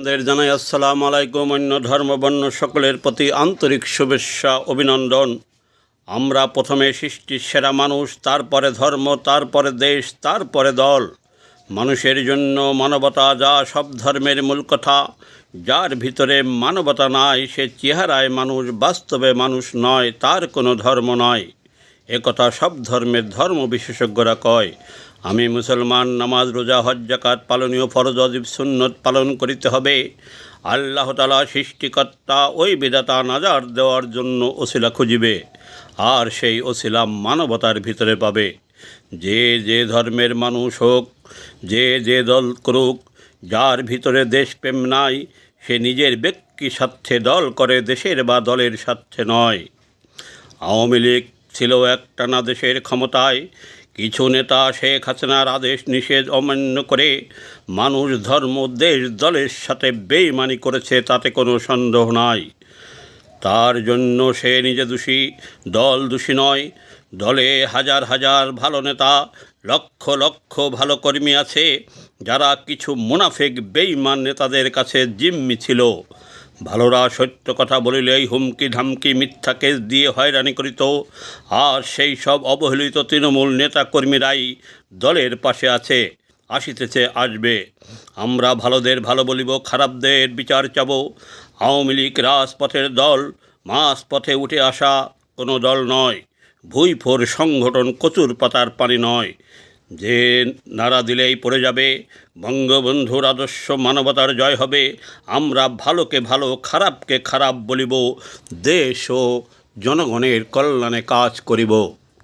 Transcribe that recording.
আপনাদের জানাই আসসালামু আলাইকুম, অন্য ধর্মবর্ণ সকলের প্রতি আন্তরিক শুভেচ্ছা, অভিনন্দন। আমরা প্রথমে সৃষ্টির সেরা মানুষ, তারপরে ধর্ম, তারপরে দেশ, তারপরে দল। মানুষের জন্য মানবতা যা সব ধর্মের মূল কথা, যার ভিতরে মানবতা নাই, সে চেহারায় মানুষ, বাস্তবে মানুষ নয়, তার কোনো ধর্ম নয়। একথা সব ধর্মের ধর্ম বিশেষজ্ঞরা কয়। আমি মুসলমান, নামাজ, রোজা, হজ জাকাত পালনীয় ফরজ অজীব সুন্নত পালন করিতে হবে। আল্লাহ তালা সৃষ্টিকর্তা ওই বিধাতা নাজার দেওয়ার জন্য ওসিলা খুঁজিবে, আর সেই ওসিলা মানবতার ভিতরে পাবে। যে যে ধর্মের মানুষ হোক, যে যে দল করুক, যার ভিতরে দেশপ্রেম নাই, সে নিজের ব্যক্তি স্বার্থে দল করে দেশের বা দলের স্বার্থে নয়। আওয়ামী লীগ ছিল একটানা দেশের ক্ষমতায়। কিছু নেতা শেখ হাসিনার আদেশ নিষেধ অমান্য করে মানুষ ধর্ম, দেশ, দলের সাথে বেইমানি করেছে, তাতে কোনো সন্দেহ নাই। তার জন্য সে নিজে দোষী, দল দোষী নয়। দলে হাজার হাজার ভালো নেতা, লক্ষ লক্ষ ভালো কর্মী আছে, যারা কিছু মুনাফেক, বেইমান নেতাদের কাছে জিম্মি ছিল। ভালোরা সত্য কথা বলিলেই হুমকি ধামকি মিথ্যা কেস দিয়ে হয়রানি করিত। আর সেই সব অবহেলিত তৃণমূল নেতা কর্মীরাই দলের পাশে আছে, আসিতেছে, আসবে। আমরা ভালোদের ভালো বলিব, খারাপদের বিচার চাব। আওয়ামী লীগ রাজপথের দল মাস পথে উঠে আসা কোনো দল নয়। ভুইফোর সংগঠন কচুর পাতার পানি নয়। যে নাড়া দিলেই পড়ে যাবে বঙ্গবন্ধুর আদর্শ মানবতার জয় হবে, আমরা ভালোকে ভালো, খারাপকে খারাপ বলিব, দেশ ও জনগণের কল্যাণে কাজ করিব।